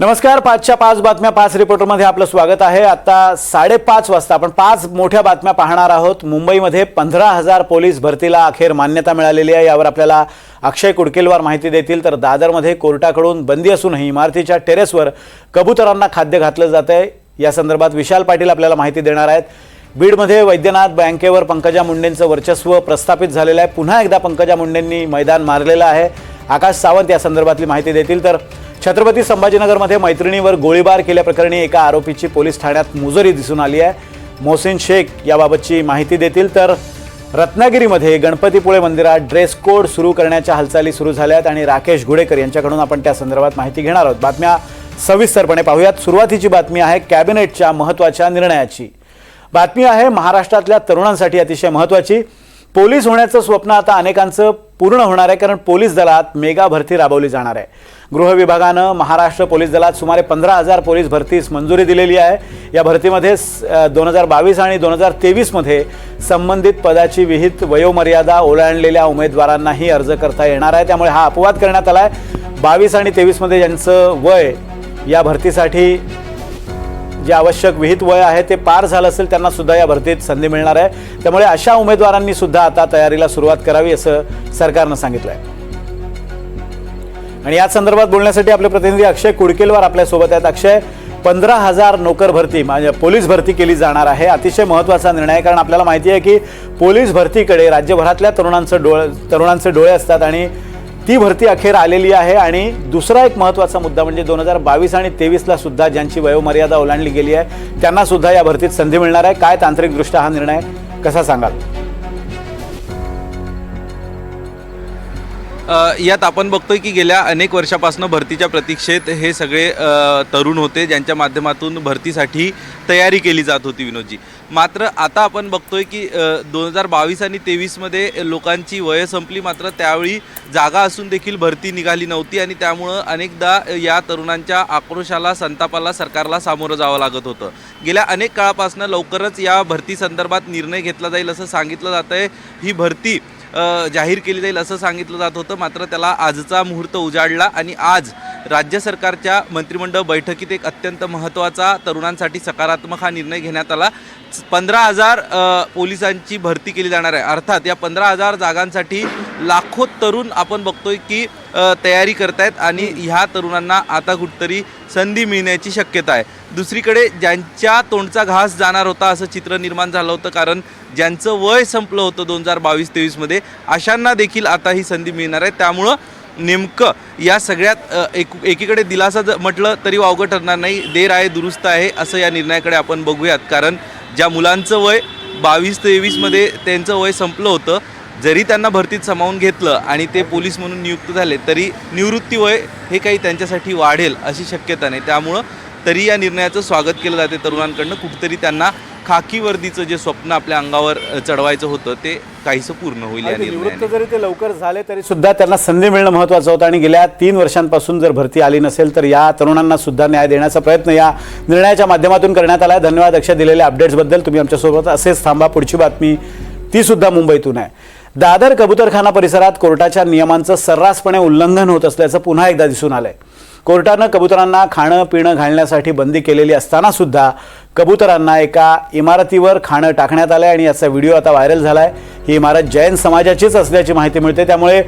नमस्कार पाचच्या पाच बातम्या पाच रिपोर्टरमध्ये आपलं स्वागत आहे. आता साडेपाच वाजता आपण पाच मोठ्या बातम्या पाहणार आहोत. मुंबईमध्ये पंधरा हजार पोलीस भरतीला अखेर मान्यता मिळालेली आहे. यावर आपल्याला अक्षय कुडकेलवार माहिती देतील. तर दादरमध्ये कोर्टाकडून बंदी असूनही इमारतीच्या टेरेसवर कबुतरांना खाद्य घातलं जात आहे. या संदर्भात विशाल पाटील आपल्याला माहिती देणार आहेत. बीडमध्ये वैद्यनाथ बँकेवर पंकजा मुंडेंचं वर्चस्व प्रस्थापित झालेलं आहे. पुन्हा एकदा पंकजा मुंडेंनी मैदान मारलेलं आहे. आकाश सावंत या संदर्भातली माहिती देतील. तर छत्रपती संभाजीनगरमध्ये मैत्रिणीवर गोळीबार केल्याप्रकरणी एका आरोपीची पोलीस ठाण्यात मुजोरी दिसून आली आहे. मोहसिन शेख याबाबतची माहिती देतील तर रत्नागिरीमध्ये गणपतीपुळे मंदिरात ड्रेस कोड सुरू करण्याच्या हालचाली सुरू झाल्या आहेत आणि राकेश घुडेकर यांच्याकडून आपण त्या संदर्भात माहिती घेणार आहोत. बातम्या सविस्तरपणे पाहूयात. सुरुवातीची बातमी आहे कॅबिनेटच्या महत्त्वाच्या निर्णयाची. बातमी आहे महाराष्ट्रातल्या तरुणांसाठी अतिशय महत्त्वाची. पोलीस होण्याचं स्वप्न आता अनेकांचं पूर्ण होणार आहे कारण पोलीस दलात मेगा भरती राबवली जाणार आहे. गृह विभागानं महाराष्ट्र पोलीस दलात सुमारे पंधरा हजार पोलीस भरतीस मंजुरी दिलेली आहे. या भरतीमध्ये दोन हजार बावीस आणि दोन हजार तेवीसमध्ये संबंधित पदाची विहित वयोमर्यादा ओलांडलेल्या उमेदवारांनाही अर्ज करता येणार आहे. त्यामुळे हा अपवाद करण्यात आला आहे बावीस आणि तेवीसमध्ये ज्यांचं वय या भरतीसाठी जे आवश्यक विहित वय आहे ते पार झालं असेल त्यांना सुद्धा या भरतीत संधी मिळणार आहे. त्यामुळे अशा उमेदवारांनी सुद्धा आता तयारीला सुरुवात करावी असं सरकारनं सांगितलं आहे आणि या संदर्भात बोलण्यासाठी आपले प्रतिनिधी अक्षय कुडकेलवार आपल्यासोबत आहेत. अक्षय पंधरा हजार नोकर भरती म्हणजे पोलीस भरती केली जाणार आहे. अतिशय महत्त्वाचा निर्णय आहे कारण आपल्याला माहिती आहे की पोलीस भरतीकडे राज्यभरातल्या तरुणांचं डोळे तरुणांचे डोळे असतात आणि ती भरती अखेर आलेली आहे. आणि दुसरा एक महत्त्वाचा मुद्दा म्हणजे दोन हजार बावीस आणि तेवीसला सुद्धा ज्यांची वयोमर्यादा ओलांडली गेली आहे त्यांना सुद्धा या भरतीत संधी मिळणार आहे. काय तांत्रिकदृष्ट्या हा निर्णय कसा सांगाल? यात आपण बघतोय की गेल्या अनेक वर्षापासून भरतीच्या प्रतीक्षेत हे सगळे तरुण होते ज्यांच्या माध्यमातून भरतीसाठी तयारी केली जात होती विनोदजी. मात्र आता आपण बघतोय की दोन हजार बावीस आणि तेवीसमध्ये लोकांची वय संपली मात्र त्यावेळी जागा असून देखील भरती निघाली नव्हती आणि त्यामुळं अनेकदा या तरुणांच्या आक्रोशाला संतापाला सरकारला सामोरं जावं लागत होतं. गेल्या अनेक काळापासून लवकरच या भरती संदर्भात निर्णय घेतला जाईल असं सांगितलं जात आहे ही भरती जाहीर केली जाईल असं सांगितलं जात होतं. मात्र त्याला आजचा मुहूर्त उजाडला आणि आज राज्य सरकारच्या मंत्रिमंडळ बैठकीत एक अत्यंत महत्त्वाचा तरुणांसाठी सकारात्मक हा निर्णय घेण्यात आला. पंधरा हजार पोलिसांची भरती केली जाणार आहे. अर्थात या पंधरा हजार जागांसाठी लाखो तरुण आपण बघतोय की तयारी करतायत आणि ह्या तरुणांना आता कुठतरी संधी मिळण्याची शक्यता आहे. दुसरीकडे ज्यांच्या तोंडचा घास जाणार होता असं चित्र निर्माण झालं होतं. कारण ज्यांचं वय संपलं होतं दोन हजार बावीस तेवीसमध्ये अशांना देखील आता ही संधी मिळणार आहे. त्यामुळं नेमकं या सगळ्यात एक एकीकडे दिलासा जर म्हटलं तरी वावगं ठरणार नाही. देर आहे दुरुस्त आहे असं या निर्णयाकडे आपण बघूयात. कारण ज्या मुलांचं वय बावीस तेवीसमध्ये त्यांचं वय संपलं होतं जरी त्यांना भरतीत सामावून घेतलं आणि ते पोलीस म्हणून नियुक्त झाले तरी निवृत्ती वय हे काही त्यांच्यासाठी वाढेल अशी शक्यता नाही. त्यामुळं तरी या निर्णयाचं स्वागत केलं जाते तरुणांकडनं. कुठेतरी त्यांना खाकी वर्दीचं जे स्वप्न आपल्या अंगावर चढवायचं होतं ते काहीसं पूर्ण होईल या निवृत्त जरी ते लवकर झाले तरी सुद्धा त्यांना संधी मिळणं महत्त्वाचं होतं. आणि गेल्या तीन वर्षांपासून जर भरती आली नसेल तर या तरुणांना सुद्धा न्याय देण्याचा प्रयत्न या निर्णयाच्या माध्यमातून करण्यात आला धन्यवाद अक्षय दिलेल्या अपडेट्सबद्दल. तुम्ही आमच्यासोबत असेच थांबा. पुढची बातमी ती सुद्धा मुंबईतून आहे. दादर कबुतरखाना परिसरात कोर्टाच्या नियमांचं सर्रासपणे उल्लंघन होत असल्याचं पुन्हा एकदा दिसून आलंय. कोर्टानं कबुतरांना खाणं पिणं घालण्यासाठी बंदी केलेली असताना सुद्धा कबुतरांना एका इमारतीवर खाणं टाकण्यात आलंय आणि याचा व्हिडिओ आता व्हायरल झालाय. ही इमारत जैन समाजाचीच असल्याची माहिती मिळते. त्यामुळे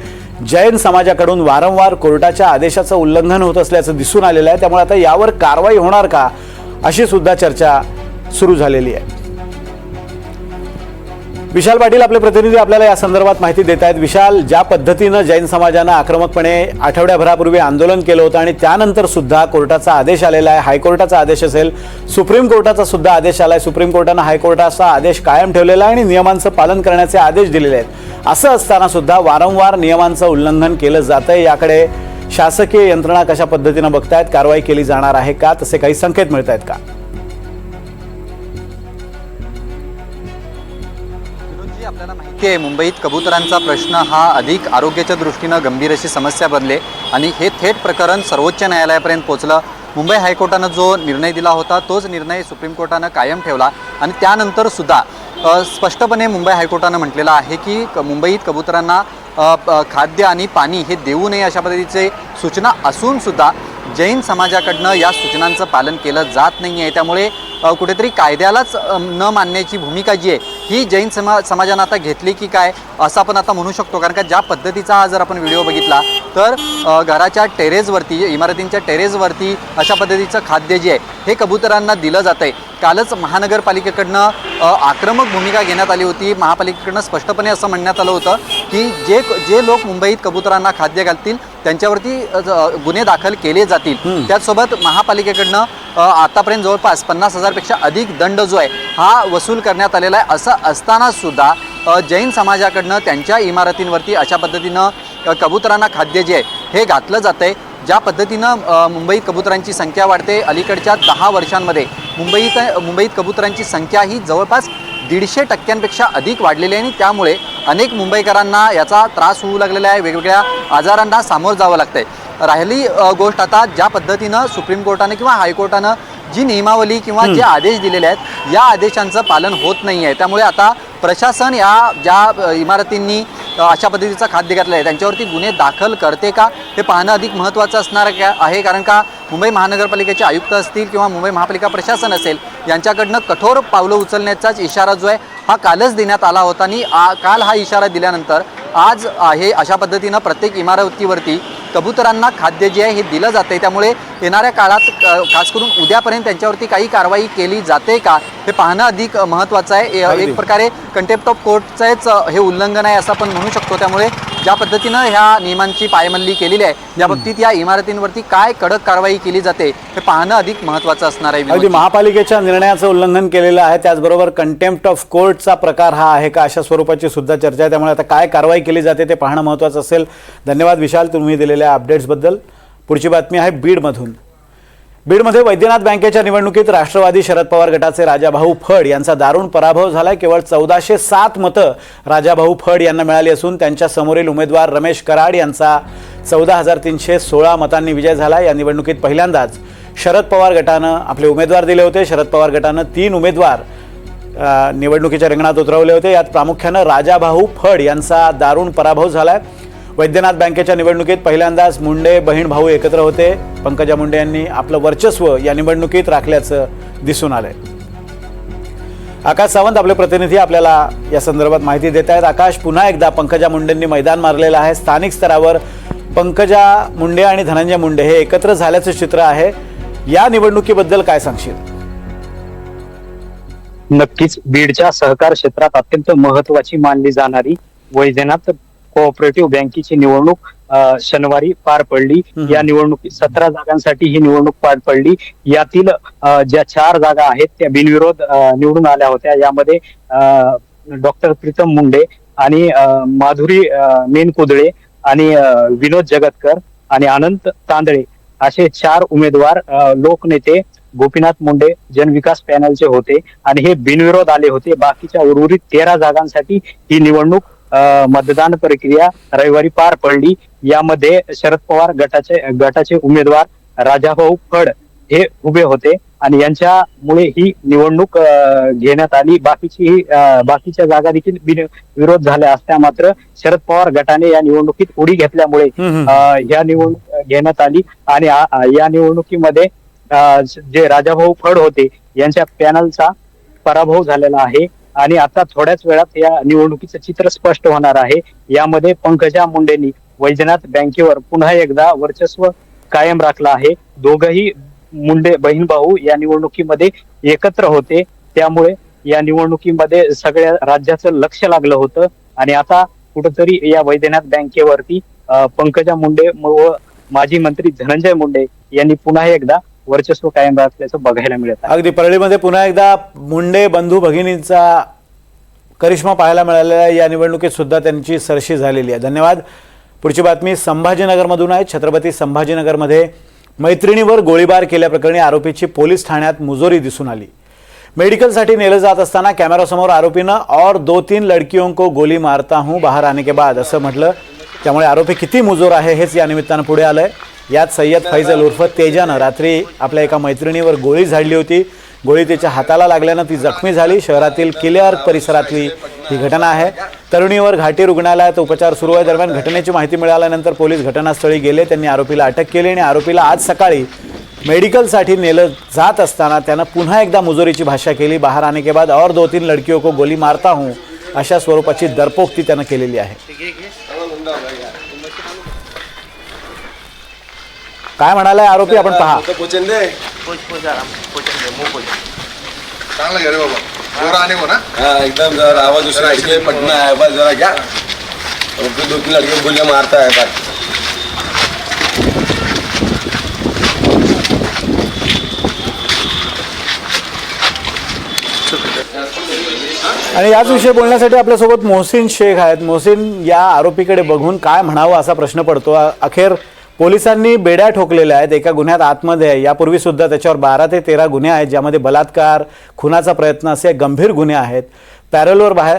जैन समाजाकडून वारंवार कोर्टाच्या आदेशाचं उल्लंघन होत असल्याचं दिसून आलेलं आहे. त्यामुळे आता यावर कारवाई होणार का? अशी सुद्धा चर्चा सुरू झालेली आहे. विशाल पाटील आपले प्रतिनिधी आपल्याला या संदर्भात माहिती देत आहेत. विशाल ज्या पद्धतीनं जैन समाजानं आक्रमकपणे आठवड्याभरापूर्वी आंदोलन केलं होतं आणि त्यानंतर सुद्धा कोर्टाचा आदेश आलेला आहे हायकोर्टाचा आदेश असेल सुप्रीम कोर्टाचा सुद्धा आदेश आलाय सुप्रीम कोर्टानं हायकोर्टाचा आदेश कायम ठेवलेला आहे आणि नियमांचं पालन करण्याचे आदेश दिलेले आहेत. असं असताना सुद्धा वारंवार नियमांचं उल्लंघन केलं जातं याकडे शासकीय यंत्रणा कशा पद्धतीनं बघतायत कारवाई केली जाणार आहे का? तसे काही संकेत मिळत आहेत का? आपल्याला माहिती आहे. मुंबईत कबुतरांचा प्रश्न हा अधिक आरोग्याच्या दृष्टीनं गंभीर अशी समस्या बनले आणि हे थेट प्रकरण सर्वोच्च न्यायालयापर्यंत पोहोचलं मुंबई हायकोर्टानं जो निर्णय दिला होता तोच निर्णय सुप्रीम कोर्टानं कायम ठेवला. आणि त्यानंतर सुद्धा स्पष्टपणे मुंबई हायकोर्टानं म्हटलेलं आहे की क- मुंबईत कबुतरांना खाद्य आणि पाणी हे देऊ नये अशा पद्धतीचे सूचना असूनसुद्धा जैन समाजाकडनं या सूचनांचं पालन केलं जात नाही आहे त्यामुळे कुठेतरी कायद्यालाच न मानण्याची भूमिका जी आहे ही जैन समा समाजानं आता घेतली की काय असं आपण आता म्हणू शकतो. कारण का ज्या पद्धतीचा हा जर आपण व्हिडिओ बघितला तर घराच्या टेरेसवरती इमारतींच्या टेरेसवरती अशा पद्धतीचं खाद्य जे आहे हे कबुतरांना दिलं जातं आहे कालच महानगरपालिकेकडनं आक्रमक भूमिका घेण्यात आली होती. महापालिकेकडनं स्पष्टपणे असं म्हणण्यात आलं होतं की जे जे लोक मुंबईत कबुतरांना खाद्य घालतील त्यांच्यावरती गुन्हे दाखल केले जातील. त्याचसोबत महापालिकेकडनं आतापर्यंत जवळपास पन्नास हजारपेक्षा अधिक दंड जो आहे हा वसूल करण्यात आलेला आहे. असं असताना सुद्धा जैन समाजाकडनं त्यांच्या इमारतींवरती अशा पद्धतीनं कबुतरांना खाद्य जे आहे हे घातलं जातं आहे ज्या पद्धतीनं मुंबईत कबुतरांची संख्या वाढते अलीकडच्या दहा वर्षांमध्ये मुंबईत मुंबईत कबुतरांची संख्या ही जवळपास दीडशे टक्क्यांपेक्षा अधिक वाढलेली आहे आणि त्यामुळे अनेक मुंबईकरांना याचा त्रास होऊ लागलेला आहे. वेगवेगळ्या आजारांना सामोरं जावं लागतंय. राहिली अ, गोष्ट आता ज्या पद्धतीनं सुप्रीम कोर्टानं किंवा हायकोर्टानं जी नियमावली किंवा जे आदेश दिलेले आहेत या आदेशांचं पालन होत नाही आहे. त्यामुळे आता प्रशासन या ज्या इमारतींनी अशा पद्धतीचं खाद्य घातलं आहे त्यांच्यावरती गुन्हे दाखल करते का? हे पाहणं अधिक महत्त्वाचं असणार आहे. कारण का मुंबई महानगरपालिकेचे आयुक्त असतील किंवा मुंबई महापालिका प्रशासन असेल यांच्याकडनं कठोर पावलं उचलण्याचाच इशारा जो आहे हा कालच देण्यात आला होता. आणि आ- काल हा इशारा दिल्यानंतर आज आहे अशा पद्धतीनं प्रत्येक इमारतीवरती कबुतरांना खाद्य जे आहे हे दिलं जाते त्यामुळे येणाऱ्या काळात खास करून उद्यापर्यंत त्यांच्यावरती काही कारवाई केली जाते का हे पाहणं अधिक महत्त्वाचं आहे. एक प्रकारे कंटेप्ट ऑफ कोर्टचंच हे उल्लंघन आहे असं आपण म्हणू शकतो. त्यामुळे ज्या पद्धतीनं ह्या नियमांची पायमल्ली केलेली आहे त्या बाबतीत या इमारतींवरती काय कडक कारवाई केली जाते हे पाहणं अधिक महत्त्वाचं असणार आहे अगदी. महापालिकेच्या निर्णयाचं उल्लंघन केलेलं आहे त्याचबरोबर कंटेम्प्ट ऑफ कोर्टचा प्रकार हा आहे का अशा स्वरूपाची सुद्धा चर्चा आहे. त्यामुळे आता काय कारवाई केली जाते ते पाहणं महत्त्वाचं असेल. धन्यवाद विशाल तुम्ही दिलेल्या अपडेट्सबद्दल पुढची बातमी आहे बीडमधून. बीडमध्ये वैद्यनाथ बँकेच्या निवडणुकीत राष्ट्रवादी शरद पवार गटाचे राजाभाऊ फड यांचा दारुण पराभव झालाय. केवळ चौदाशे सात मतं राजाभाऊ फड यांना मिळाली असून त्यांच्या समोरील उमेदवार रमेश कराड यांचा चौदा हजार तीनशे सोळा मतांनी विजय झाला. या निवडणुकीत पहिल्यांदाच शरद पवार गटानं आपले उमेदवार दिले होते. शरद पवार गटानं तीन उमेदवार निवडणुकीच्या रिंगणात उतरवले होते. यात प्रामुख्यानं राजाभाऊ फड यांचा दारुण पराभव झालाय. वैद्यनाथ बँकेच्या निवडणुकीत पहिल्यांदाच मुंडे बहीण भाऊ एकत्र होते. पंकजा मुंडे यांनी आपलं वर्चस्व या निवडणुकीत राखल्याचं दिसून आलंय. आकाश सावंत आपले प्रतिनिधी आपल्याला या संदर्भात माहिती देत आहेत. आकाश पुन्हा एकदा पंकजा मुंडेंनी मैदान मारलेलं आहे. स्थानिक स्तरावर पंकजा मुंडे आणि धनंजय मुंडे हे एकत्र झाल्याचं चित्र आहे. या निवडणुकीबद्दल काय सांगशील? नक्कीच. बीडच्या सहकार क्षेत्रात अत्यंत महत्वाची मानली जाणारी वैद्यनाथ कोऑपरेटिव्ह बँकेची निवडणूक शनिवारी पार पडली. या निवडणुकीत सतरा जागांसाठी ही निवडणूक पार पडली. यातील ज्या चार जागा आहेत त्या बिनविरोध निवडून आल्या होत्या. यामध्ये डॉक्टर प्रीतम मुंडे आणि माधुरी मेनकुदळे आणि विनोद जगतकर आणि अनंत तांदळे असे चार उमेदवार लोकनेते गोपीनाथ मुंडे जनविकास पॅनलचे होते आणि हे बिनविरोध आले होते. बाकीच्या उर्वरित तेरा जागांसाठी ही निवडणूक मतदान प्रक्रिया रविवारी पार पडली. यामध्ये शरद पवार गटाचे गटाचे उमेदवार राजाभाऊ फड हे उभे होते आणि यांच्यामुळे ही निवडणूक घेण्यात आली. बाकीची ही, बाकीच्या जागा देखील बिनविरोध झाल्या असत्या. मात्र शरद पवार गटाने या निवडणुकीत उडी घेतल्यामुळे या निवडणूक घेण्यात आली आणि या निवडणुकीमध्ये जे राजाभाऊ फड होते यांच्या पॅनलचा पराभव झालेला आहे. आणि आता थोड्याच वेळात या निवडणुकीचं चित्र स्पष्ट होणार आहे. यामध्ये पंकजा मुंडेंनी वैजनाथ बँकेवर पुन्हा एकदा वर्चस्व कायम राखलं आहे. दोघही मुंडे बहीण भाऊ या निवडणुकीमध्ये एकत्र होते. त्यामुळे या निवडणुकीमध्ये सगळ्या राज्याचं लक्ष लागलं होतं. आणि आता कुठंतरी या वैद्यनाथ बँकेवरती पंकजा मुंडे व माजी मंत्री धनंजय मुंडे यांनी पुन्हा एकदा वर्चस्व कायम असल्याचं बघायला मिळत आहे. अगदी परळीमध्ये पुन्हा एकदा मुंडे बंधू भगिनींचा करिश्मा पाहायला मिळालेला आहे. या निवडणुकीत सुद्धा त्यांची सरशी झालेली आहे. धन्यवाद. पुढची बातमी संभाजीनगरमधून आहे. छत्रपती संभाजीनगरमध्ये मैत्रिणीवर गोळीबार केल्याप्रकरणी आरोपीची पोलीस ठाण्यात मुजोरी दिसून आली. मेडिकलसाठी नेलं जात असताना कॅमेरासमोर आरोपीनं और दो तीन लड़कियों को गोली मारता हूं बाहर आने के बाद असं म्हटलं. त्यामुळे आरोपी किती मुजोर आहे हेच या निमित्तानं पुढे आलंय. यात सय्यद फैजल उर्फ तेजानं. रात्री आपल्या एका मैत्रिणीवर गोळी झाडली होती. गोळी तिच्या हाताला लागल्यानं ती जखमी झाली. शहरातील किलेअर्क परिसरातली ही घटना आहे. तरुणीवर घाटी रुग्णालयात उपचार सुरू आहे. दरम्यान घटनेची माहिती मिळाल्यानंतर पोलीस घटनास्थळी गेले. त्यांनी आरोपीला अटक केली आणि आरोपीला आज सकाळी मेडिकलसाठी नेलं जात असताना त्यानं पुन्हा एकदा मुजोरीची भाषा केली. बाहेर आने के बाद और दो तीन लड़कियों को गोली मारता हूं अशा स्वरूपाची दरपोक्ती त्यानं केलेली आहे. काय म्हणालाय आरोपी? आपण पहा. तो पोचन दे चांगलं घे रे बाबा. जोर आने को ना हाँ एकदम जर आवाज उसका पटना है बस जरा क्या और फिर दो तीन लड़के को गोलियां मारता है बस. आणि याच विषयी बोलण्यासाठी आपल्यासोबत मोहसिन शेख आहेत. मोहसिन या आरोपीकडे बघून काय म्हणावं असा प्रश्न पडतो. अखेर पोलिसांनी बेड्या ठोकलेल्या आहेत. एका गुन्ह्यात आतमध्ये आहे. यापूर्वी सुद्धा त्याच्यावर बारा ते तेरा गुन्हे आहेत ज्यामध्ये बलात्कार खुनाचा प्रयत्न असे गंभीर गुन्हे आहेत. पॅरोलवर बाहेर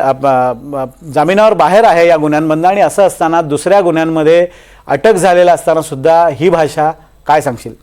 जामिनावर बाहेर आहे या गुन्ह्यांमधनं आणि असं असताना दुसऱ्या गुन्ह्यांमध्ये अटक झालेला असताना सुद्धा ही भाषा काय सांगशील?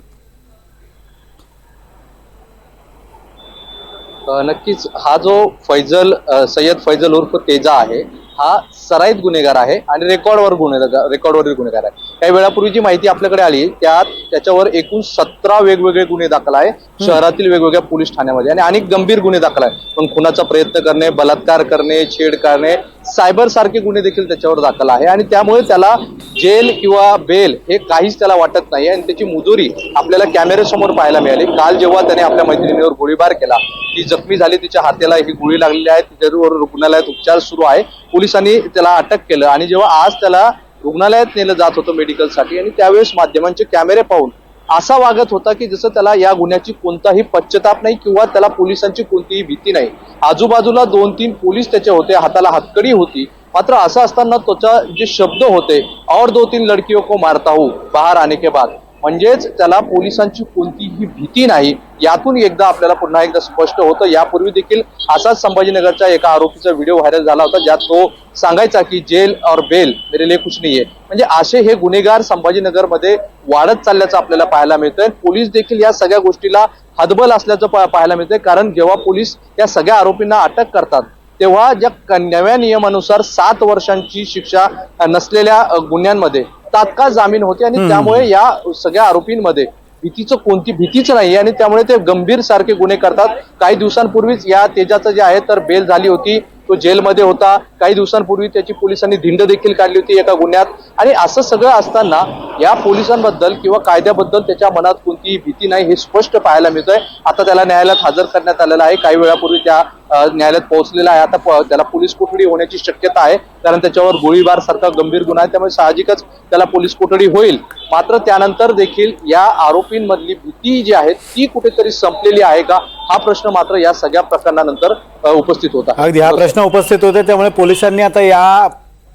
नक्कीच. हा जो फैजल सय्यद फैजल उर्फ तेजा आहे हा सराईत गुन्हेगार आहे आणि रेकॉर्डवर गुन्हेगार रेकॉर्डवरील गुन्हेगार आहे. काही वेळापूर्वी जी माहिती आपल्याकडे आली त्यात त्याच्यावर एकूण सतरा वेगवेगळे गुन्हे दाखल आहे. शहरातील वेगवेगळ्या पोलीस ठाण्यामध्ये. आणि अनेक गंभीर गुन्हे दाखल आहे पण खुनाचा प्रयत्न करणे बलात्कार करणे छेड करणे सायबर सारखे गुन्हे देखील त्याच्यावर दाखल आहे आणि त्यामुळे त्याला जेल किंवा बेल हे काहीच त्याला वाटत नाही आणि त्याची मुजोरी आपल्याला कॅमेऱ्यासमोर पाहायला मिळाली. काल जेव्हा त्याने आपल्या मैत्रिणीवर गोळीबार केला ती जखमी झाली तिच्या हाताला ही गोळी लागलेली आहे तिच्यावर रुग्णालयात उपचार सुरू आहे. पोलिसांनी त्याला अटक केलं आणि जेव्हा आज त्याला रुग्णालयात नेलं जात होतं मेडिकलसाठी आणि त्यावेळेस माध्यमांचे कॅमेरे पाहून असा वागत होता की जसं त्याला या गुन्ह्याची कोणताही पश्चाताप नाही किंवा त्याला पोलिसांची कोणतीही भीती नाही. आजूबाजूला दोन तीन पोलीस त्याचे होते हाताला हातकडी होती. मात्र असं असताना त्याचा जे शब्द होते और दो तीन लडकियों को मारता हूं बाहेर आने के बाद. म्हणजेच त्याला पोलिसांची कोणतीही भीती नाही. यातून एकदा आपल्याला पुन्हा एकदा स्पष्ट होतं. यापूर्वी देखील असाच संभाजीनगरच्या एका आरोपीचा व्हिडिओ व्हायरल झाला होता ज्यात तो सांगायचा की जेल और बेल मेरे लिए कुछ नाहीये म्हणजे असे हे गुन्हेगार संभाजीनगरमध्ये वाढत चालल्याचं आपल्याला पाहायला मिळतंय. पोलीस देखील या सगळ्या गोष्टीला हदबल असल्याचं पाहायला मिळतंय. कारण जेव्हा पोलीस या सगळ्या आरोपींना अटक करतात तेव्हा ज्या नव्या नियमानुसार सात वर्षांची शिक्षा नसलेल्या गुन्ह्यांमध्ये तात्काळ जामीन होते आणि त्यामुळे या सगळ्या आरोपींमध्ये भीतीचं कोणती भीतीच नाही आणि त्यामुळे ते गंभीर सारखे गुन्हे करतात. काही दिवसांपूर्वीच या तेजाचं जे आहे तर बेल झाली होती. तो जेलमध्ये होता. काही दिवसांपूर्वी त्याची पोलिसांनी धिंड देखील काढली होती एका गुन्ह्यात. आणि असं सगळं असताना या पोलिसांबद्दल किंवा कायद्याबद्दल त्याच्या मनात कोणतीही भीती नाही हे स्पष्ट पाहायला मिळतंय. आता त्याला न्यायालयात हजर करण्यात आलेलं आहे. काही वेळापूर्वी त्या न्यायालयात पोहोचलेला आहे. आता त्याला पोलीस कोठडी होण्याची शक्यता आहे कारण त्याच्यावर गोळीबार सारखा गंभीर गुन्हा आहे त्यामुळे साहजिकच त्याला पोलीस कोठडी होईल. मात्र त्यानंतर देखील या आरोपींमधली भीती जी आहे ती कुठेतरी संपलेली आहे का? हा प्रश्न मात्र या सगळ्या प्रकरणानंतर उपस्थित होता. अगदी हा प्रश्न उपस्थित होते त्यामुळे पोलिसांनी आता या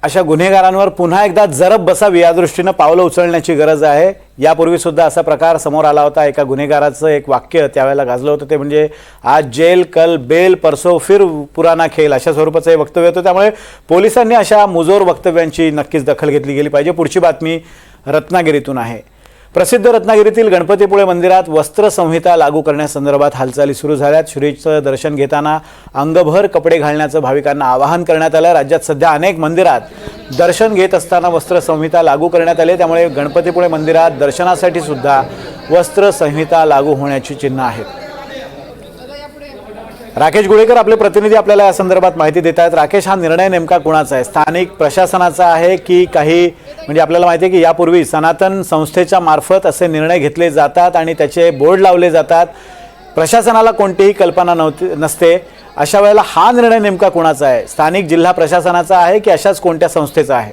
अशा गुन्हेगारांवर पुन्हा एकदा जरब बसावी या दृष्टीनं पावलं उचलण्याची गरज आहे. यापूर्वी सुद्धा असा प्रकार समोर आला होता. एका गुन्हेगाराचं एक वाक्य त्यावेळेला गाजलं होतं. ते म्हणजे आज जेल कल बेल परसो फिर पुराना खेल अशा स्वरूपाचं हे वक्तव्य होतं. त्यामुळे पोलिसांनी अशा मुजोर वक्तव्यांची नक्कीच दखल घेतली गेली पाहिजे. पुढची बातमी रत्नागिरीतून आहे. प्रसिद्ध रत्नागिरीतील गणपतीपुळे मंदिरात वस्त्रसंहिता लागू करण्यासंदर्भात हालचाली सुरू झाल्यात. श्रीचं दर्शन घेताना अंगभर कपडे घालण्याचं भाविकांना आवाहन करण्यात आलं. राज्यात सध्या अनेक मंदिरात दर्शन घेत असताना वस्त्रसंहिता लागू करण्यात आली. त्यामुळे गणपतीपुळे मंदिरात दर्शनासाठी सुद्धा वस्त्रसंहिता लागू होण्याची चिन्ह आहेत. राकेश गुळेकर आपले प्रतिनिधी आपल्याला या संदर्भात माहिती देत आहेत. राकेश हा निर्णय नेमका कुणाचा आहे? स्थानिक प्रशासनाचा आहे की काही म्हणजे आपल्याला माहिती आहे की यापूर्वी सनातन संस्थेच्या मार्फत असे निर्णय घेतले जातात आणि त्याचे बोर्ड लावले जातात. प्रशासनाला कोणतीही कल्पना नव्हती नसते. अशा वेळेला हा निर्णय नेमका कुणाचा आहे? स्थानिक जिल्हा प्रशासनाचा आहे की अशाच कोणत्या संस्थेचा आहे?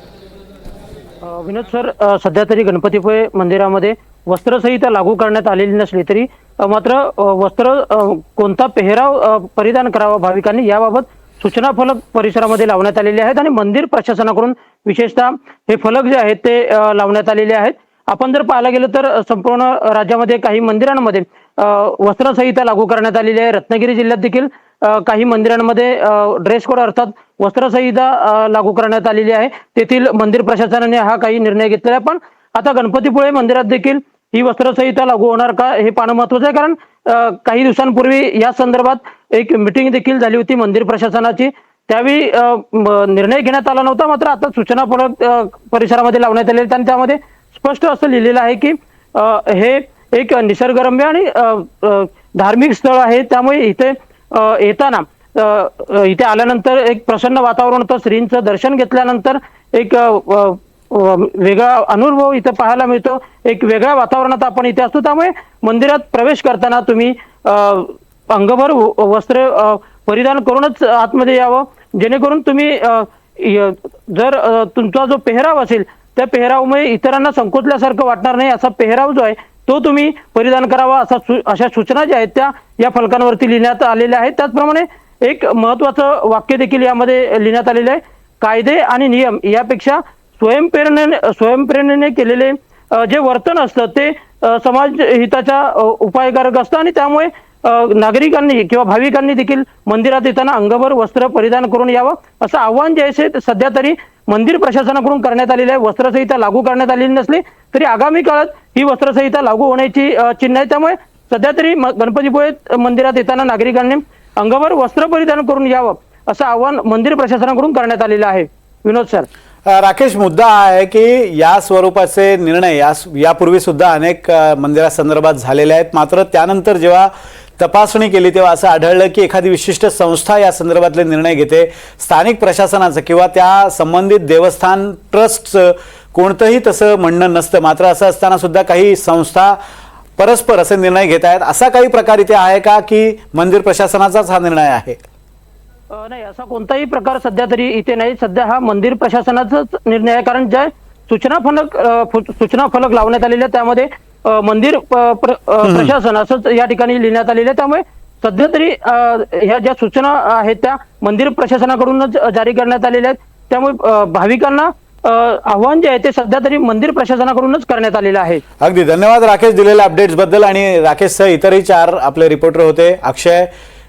विनोद सर सध्या तरी गणपतीपुळे मंदिरामध्ये वस्त्रसंहिता लागू करण्यात आलेली नसली तरी मात्र वस्त्र कोणता पेहराव परिधान करावा भाविकांनी याबाबत सूचना फलक परिसरामध्ये लावण्यात आलेले आहेत आणि मंदिर प्रशासनाकडून विशेषतः हे फलक जे आहेत ते लावण्यात आलेले आहेत. आपण जर पाहायला गेलं तर संपूर्ण राज्यामध्ये काही मंदिरांमध्ये वस्त्रसंहिता लागू करण्यात आलेली आहे. रत्नागिरी जिल्ह्यात देखील काही मंदिरांमध्ये ड्रेस कोड अर्थात वस्त्रसंहिता लागू करण्यात आलेली आहे. तेथील मंदिर प्रशासनाने हा काही निर्णय घेतलेला आहे. पण आता गणपतीपुळे मंदिरात देखील ही वस्त्रसंहिता लागू होणार का हे पाहणं महत्वाचं आहे. कारण काही दिवसांपूर्वी या संदर्भात एक मिटिंग देखील झाली होती मंदिर प्रशासनाची. त्यावेळी निर्णय घेण्यात आला नव्हता मात्र आता सूचना फलक परिसरामध्ये लावण्यात आलेली आणि त्यामध्ये स्पष्ट असं लिहिलेलं आहे की हे एक निसर्गरम्य आणि धार्मिक स्थळ आहे. त्यामुळे इथे येताना इथे आल्यानंतर एक प्रसन्न वातावरण होतं. श्रींचं दर्शन घेतल्यानंतर एक वेगळा अनुभव इथं पाहायला मिळतो. एक वेगळ्या वातावरणात आपण इथे असतो त्यामुळे मंदिरात प्रवेश करताना तुम्ही अंगभर वस्त्र परिधान करूनच आतमध्ये यावं. जेणेकरून तुम्ही जर तुमचा जो पेहराव असेल त्या पेहरावमुळे इतरांना संकोचल्यासारखं वाटणार नाही. असा पेहराव जो आहे तो तुम्ही परिधान करावा असा अशा सूचना ज्या आहेत त्या या फलकांवरती लिहिण्यात आलेल्या आहेत. त्याचप्रमाणे एक महत्वाचं वाक्य देखील यामध्ये लिहिण्यात आलेलं आहे. कायदे आणि नियम यापेक्षा स्वयंप्रेरणेने स्वयंप्रेरणेने केलेले जे वर्तन असतं ते समाज हिताच्या उपायकारक असतं आणि त्यामुळे नागरिकांनी किंवा भाविकांनी देखील मंदिरात येताना अंगभर वस्त्र परिधान करून यावं असं आव्हान जे आहे सध्या तरी मंदिर प्रशासनाकडून करण्यात आलेलं आहे. वस्त्रसंहिता लागू करण्यात आलेली नसली तरी आगामी काळात ही वस्त्रसंहिता लागू होण्याची चिन्ह आहे. त्यामुळे सध्या तरी गणपतीपुळे मंदिरात येताना नागरिकांनी अंगावर वस्त्र परिधान करून यावं असं आवाहन मंदिर प्रशासनाकडून करण्यात आलेलं आहे. विनोद सर. राकेश मुद्दा हा आहे की या स्वरूपाचे निर्णय या यापूर्वी सुद्धा अनेक मंदिरासंदर्भात झालेले आहेत. मात्र त्यानंतर जेव्हा तपासणी केली तेव्हा असं आढळलं की एखादी विशिष्ट संस्था या संदर्भातले निर्णय घेते. स्थानिक प्रशासनाचं किंवा त्या संबंधित देवस्थान ट्रस्टचं कोणतंही तसं म्हणणं नसतं. मात्र असं असताना सुद्धा काही संस्था परस्पर असे निर्णय घेत आहेत. असा काही प्रकार इथे आहे का की मंदिर प्रशासनाचाच हा निर्णय आहे? नाही असा कोणताही प्रकार सध्या तरी इथे नाही. सध्या हा मंदिर प्रशासनाचाच निर्णय आहे. कारण ज्या सूचना फलक सूचना फलक लावण्यात आलेले आहेत, त्यामध्ये मंदिर प्रशासन असंच या ठिकाणी लिहिण्यात आलेलं आहे. त्यामुळे सध्या तरी ह्या ज्या सूचना आहेत त्या मंदिर प्रशासनाकडूनच जारी करण्यात आलेल्या आहेत. त्यामुळे भाविकांना आव्हान जे आहे ते सध्या तरी मंदिर प्रशासनाकडूनच करण्यात आलेलं आहे. अगदी. धन्यवाद राकेश दिलेल्या अपडेट्सबद्दल. आणि राकेशसह इतरही चार आपले रिपोर्टर होते. अक्षय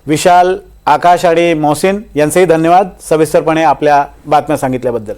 विशाल आकाश आणि मोहसिन यांचेही धन्यवाद. सविस्तरपणे आपल्या बातम्या सांगितल्याबद्दल.